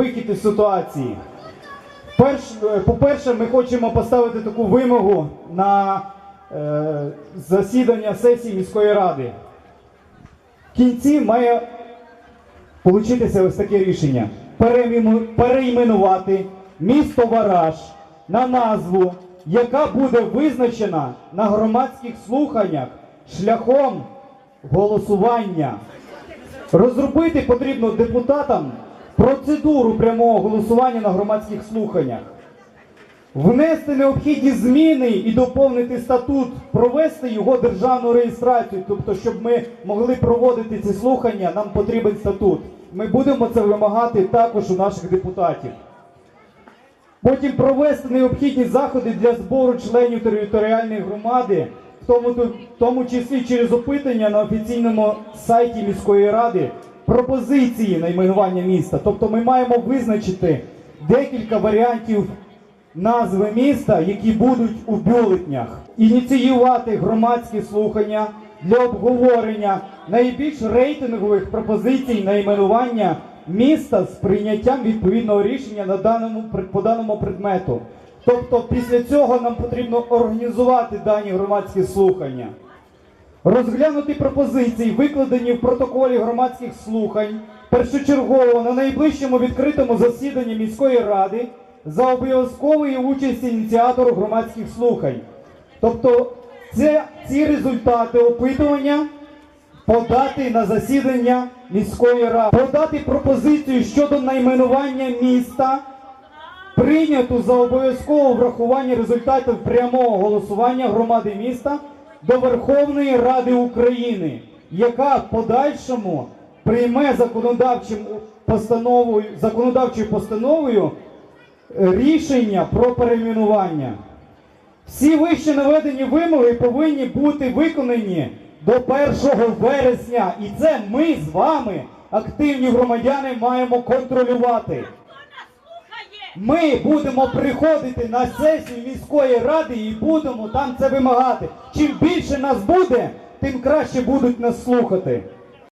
вихід із ситуації. Е, по-перше, ми хочемо поставити таку вимогу на е, засідання сесії міської ради. В кінці має получитися ось таке рішення: Переймену- перейменувати місто Вараж на назву, яка буде визначена на громадських слуханнях шляхом голосування. Розробити потрібно депутатам процедуру прямого голосування на громадських слуханнях. Внести необхідні зміни і доповнити статут, провести його державну реєстрацію. Тобто, щоб ми могли проводити ці слухання, нам потрібен статут. Ми будемо це вимагати також у наших депутатів. Потім провести необхідні заходи для збору членів територіальної громади, в тому, в тому числі через опитання на офіційному сайті міської ради пропозиції найменування міста. Тобто ми маємо визначити декілька варіантів назви міста, які будуть у бюлетнях, ініціювати громадські слухання для обговорення найбільш рейтингових пропозицій найменування міста з прийняттям відповідного рішення на даному по даному предмету. Тобто, після цього нам потрібно організувати дані громадські слухання. Розглянути пропозиції, викладені в протоколі громадських слухань, першочергово на найближчому відкритому засіданні міської ради за обов'язкової участі ініціатору громадських слухань. Тобто це, ці результати опитування подати на засідання міської ради, подати пропозицію щодо найменування міста, прийняту за обов'язкове врахування результатів прямого голосування громади міста до Верховної Ради України, яка в подальшому прийме постановою, законодавчою постановою е, рішення про перейменування. Всі вище наведені вимоги повинні бути виконані до 1 вересня. І це ми з вами, активні громадяни, маємо контролювати. Ми будемо приходити на сесію міської ради і будемо там це вимагати. Чим більше нас буде, тим краще будуть нас слухати.